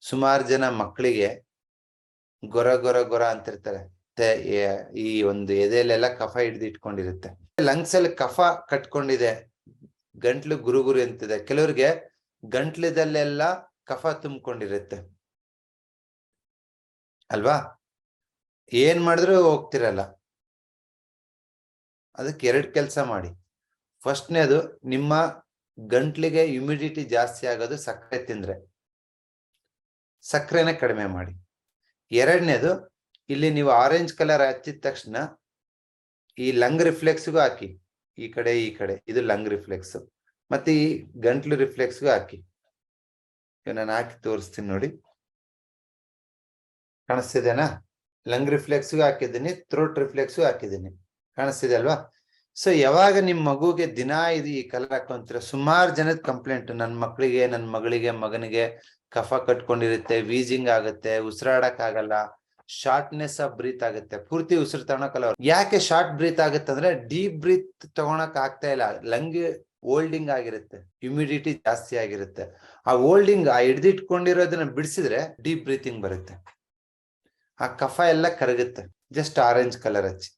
ಸುಮಾರು ಜನ ಮಕ್ಕಳಿಗೆ ಗೊರ ಗೊರ ಗೊರ ಅಂತಿರ್ತಾರೆ. ಈ ಒಂದು ಎದೆಲೆಲ್ಲ ಕಫ ಹಿಡ್ದು ಇಟ್ಕೊಂಡಿರುತ್ತೆ. ಲಂಗ್ಸ್ ಅಲ್ಲಿ ಕಫ ಕಟ್ಕೊಂಡಿದೆ. ಗಂಟ್ಲು ಗುರು ಗುರು ಅಂತಿದೆ. ಕೆಲವ್ರಿಗೆ ಗಂಟ್ಲದಲ್ಲೆಲ್ಲ ಕಫ ತುಂಬಿಕೊಂಡಿರುತ್ತೆ. ಅಲ್ವಾ? ಏನ್ ಮಾಡಿದ್ರು ಹೋಗ್ತಿರಲ್ಲ. ಅದಕ್ಕೆ ಎರಡ್ ಕೆಲಸ ಮಾಡಿ. ಫಸ್ಟ್ನೇದು ನಿಮ್ಮ ಗಂಟ್ಲಿಗೆ ಹ್ಯುಮಿಡಿಟಿ ಜಾಸ್ತಿ ಆಗೋದು ಸಕ್ಕರೆ ತಿಂದ್ರೆ. ಸಕ್ಕರೆನ ಕಡಿಮೆ ಮಾಡಿ. ಎರಡನೇದು, ಇಲ್ಲಿ ನೀವು ಆರೆಂಜ್ ಕಲರ್ ಹಚ್ಚಿದ ತಕ್ಷಣ ಈ ಲಂಗ್ ರಿಫ್ಲೆಕ್ಸ್ಗೂ ಹಾಕಿ. ಈ ಕಡೆ ಈ ಕಡೆ, ಇದು ಲಂಗ್ ರಿಫ್ಲೆಕ್ಸ್ ಮತ್ತೆ ಈ ಗಂಟ್ಲು ರಿಫ್ಲೆಕ್ಸ್ಗೂ ಹಾಕಿ. ನಾನು ಹಾಕಿ ತೋರಿಸ್ತೀನಿ ನೋಡಿ. ಕಾಣಿಸ್ತಿದೆನಾ? ಲಂಗ್ ರಿಫ್ಲೆಕ್ಸ್ಗೂ ಹಾಕಿದ್ದೀನಿ ಥ್ರೋಟ್ ರಿಫ್ಲೆಕ್ಸ್ಗೂ ಹಾಕಿದ್ದೀನಿ. ಕಾಣಿಸ್ತಿದೆ ಅಲ್ವಾ? ಸೊ ಯಾವಾಗ ನಿಮ್ ಮಗುಗೆ ದಿನ ಇದು ಈ ಕಲರ್ ಹಾಕೊಂತೀರ ಸುಮಾರು ಜನದ ಕಂಪ್ಲೇಂಟ್ ನನ್ನ ಮಕ್ಕಳಿಗೆ ನನ್ನ ಮಗಳಿಗೆ, ಮಗನಿಗೆ ಕಫ ಕಟ್ಕೊಂಡಿರುತ್ತೆ ವೀಜಿಂಗ್ ಆಗುತ್ತೆ, ಉಸಿರಾಡಕ್ ಆಗಲ್ಲ ಶಾರ್ಟ್ನೆಸ್ ಆಫ್ ಬ್ರೀತ್ ಆಗುತ್ತೆ, ಪೂರ್ತಿ ಉಸಿರು ತಗೊಳಕಲ್ಲ ಯಾಕೆ ಶಾರ್ಟ್ ಬ್ರೀತ್ ಆಗುತ್ತೆ ಅಂದ್ರೆ ಡೀಪ್ ಬ್ರೀತ್ ತಗೊಳಕ್ ಆಗ್ತಾ ಇಲ್ಲ ಲಂಗ್ ಓಲ್ಡಿಂಗ್ ಆಗಿರುತ್ತೆ ಹ್ಯುಮಿಡಿಟಿ ಜಾಸ್ತಿ ಆಗಿರುತ್ತೆ. ಆ ಓಲ್ಡಿಂಗ್ ಆ ಹಿಡ್ದಿಟ್ಕೊಂಡಿರೋದನ್ನ ಬಿಡಿಸಿದ್ರೆ ಡೀಪ್ ಬ್ರೀತಿಂಗ್ ಬರುತ್ತೆ. ಆ ಕಫ ಎಲ್ಲ ಕರಗುತ್ತೆ ಜಸ್ಟ್ ಆರೆಂಜ್ ಕಲರ್ ಹಚ್ಚಿ.